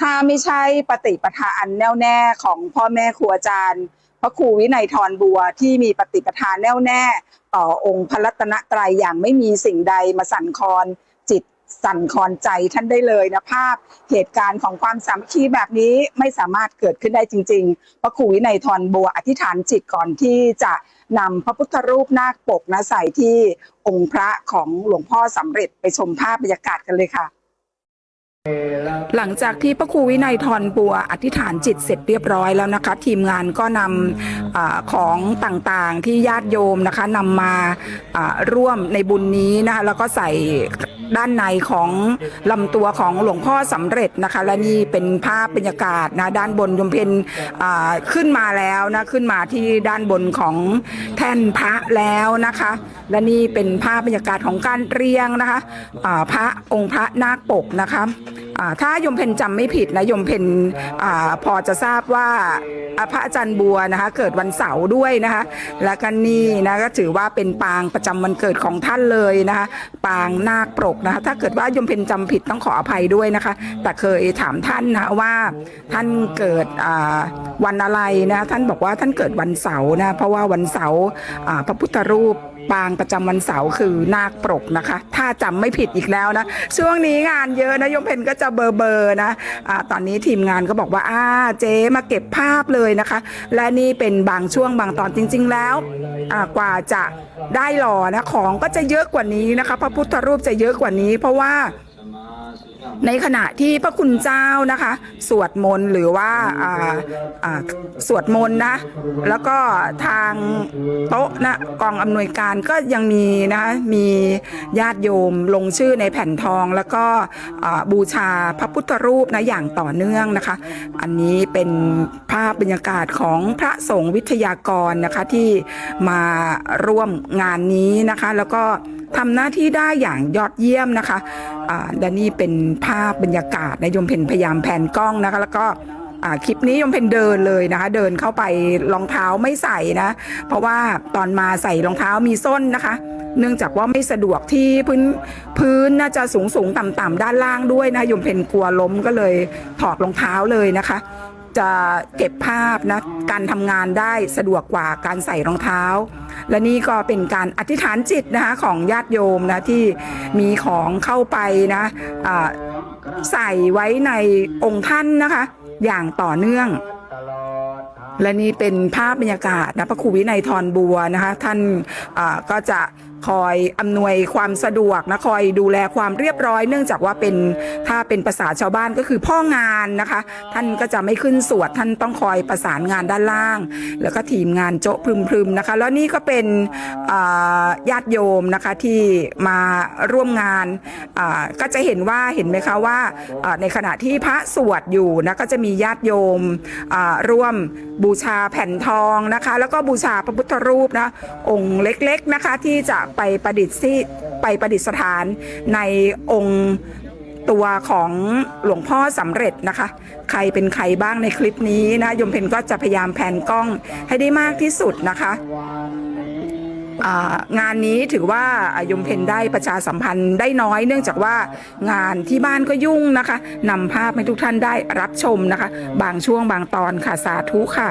ถ้าไม่ใช่ปฏิปทาอันแน่วแน่ของพ่อแม่ครูอาจารย์ พระครูวินัยทรบัวที่มีปฏิปทาแน่วแน่ ต่อองค์พระรัตนตรัยอย่างไม่มีสิ่งใดมาสั่นคลอนจิตสั่นคลอนใจท่านได้เลยนะภาพ เหตุการณ์ของความสามัคคีแบบนี้ไม่สามารถเกิดขึ้นได้จริง ๆ พระครูวินัยทรบัวอธิษฐานจิตก่อนที่จะนำพระพุทธรูปนาคปกนะใส่ที่องค์พระของหลวงพ่อสำเร็จไปชมภาพบรรยากาศกันเลยค่ะ หลังจากที่พระครูวินัยทรบัวอธิษฐานจิตเสร็จเรียบร้อยแล้วนะคะ ทีมงานก็นำอของต่างๆที่ญาติโยมนะคะนำมาร่วมในบุญนี้นะคะแล้วก็ใส่ด้านในของลำตัวของหลวงพ่อสำเร็จนะคะ และนี่เป็นภาพบรรยากาศนะด้านบนยมเพนขึ้นมาแล้วนะขึ้นมาที่ด้านบนของแท่นพระแล้วนะคะ และนี่เป็นภาพบรรยากาศของการเรียงนะคะอ่าพระองค์พระนาคปกนะคะ ถ้ายมเพนจำไม่ผิดนะยมเพนอพอจะทราบว่าอ่าพระอาจารย์บัวนะคะเกิดวันเสาร์ด้วยนะคะและก็นี่นะก็ถือว่าเป็นปางประจำวันเกิดของท่านเลยนะคะปางนาคปรกนะคะถ้าเกิดว่ายมเพนจำผิดต้องขออภัยด้วยนะคะแต่เคยถามท่านนะว่าท่านเกิดวันอะไรนะท่านบอกว่าท่านเกิดวันเสาร์นะเพราะว่าวันเสาร์พระพุทธรูป ปางประจำวันเสาร์คือนาคปรกนะคะ ถ้าจำไม่ผิดอีกแล้วนะ ช่วงนี้งานเยอะนะยมเพนก็จะเบอร์เบอร์นะอะตอนนี้ทีมงานก็บอกว่าอ่าเจ๊มาเก็บภาพเลยนะคะ และนี่เป็นบางช่วงบางตอนจริง ๆ แล้วกว่าจะได้หล่อนะของก็จะเยอะกว่านี้นะคะ พระพุทธรูปจะเยอะกว่านี้ เพราะว่า ในขณะที่พระคุณเจ้านะคะ สวดมนต์หรือว่าสวดมนต์นะ แล้วก็ทางโต๊ะนะกองอำนวยการก็ยังมีนะคะมีญาติโยมลงชื่อในแผ่นทอง แล้วก็บูชาพระพุทธรูปนะอย่างต่อเนื่องนะคะ อันนี้เป็นภาพบรรยากาศของพระสงฆ์วิทยากรนะคะที่มาร่วมงานนี้นะคะ แล้วก็ ทำหน้าที่ได้อย่างยอดเยี่ยมนะคะอ่าและนี่เป็นภาพบรรยากาศนยมเพนพยายามแผนกล้องนะคะแล้วก็คลิปนี้ยมเพนเดินเลยนะคะ เดินเข้าไปรองเท้าไม่ใส่นะ เพราะว่าตอนมาใส่รองเท้ามีส้นนะคะ เนื่องจากว่าไม่สะดวกที่พื้นพื้นน่าจะสูงสูงต่ำต่ำด้านล่างด้วยนะยมเพนกลัวล้มก็เลยถอดรองเท้าเลยนะคะ จะเก็บภาพนะการทำงานได้สะดวกกว่าการใส่รองเท้า และนี่ก็เป็นการอธิษฐานจิตนะคะของญาติโยมนะที่มีของเข้าไปนะใส่ไว้ในองค์ท่านนะคะ อย่างต่อเนื่อง และนี่เป็นภาพบรรยากาศนะพระครูวินัยทรบัวนะคะ ท่านก็จะคอยอำนวยความสะดวกนะคอยดูแลความเรียบร้อย เนื่องจากว่าเป็นถ้าเป็นภาษาชาวบ้านก็คือพ่องานนะคะ ท่านก็จะไม่ขึ้นสวดท่านต้องคอยประสานงานด้านล่าง แล้วก็ทีมงานโจ๊ะพรึมๆนะคะ แล้วนี่ก็เป็นญาติโยมนะคะที่มาร่วมงานก็จะเห็นว่าเห็นไหมคะว่าในขณะที่พระสวดอยู่นะก็จะมีญาติโยมร่วมบูชาแผ่นทองนะคะ แล้วก็บูชาพระพุทธรูปนะองค์เล็กๆนะคะที่จะไปประดิษฐ์ที่ไปประดิษฐานในองค์ตัวของหลวงพ่อสำเร็จนะคะ ใครเป็นใครบ้างในคลิปนี้นะยมเพนก็จะพยายามแผนกล้องให้ได้มากที่สุดนะคะงานนี้ถือว่ายมเพนได้ประชาสัมพันธ์ได้น้อยเนื่องจากว่างานที่บ้านก็ยุ่งนะคะนำภาพให้ทุกท่านได้รับชมนะคะ บางช่วงบางตอนค่ะสาธุค่ะ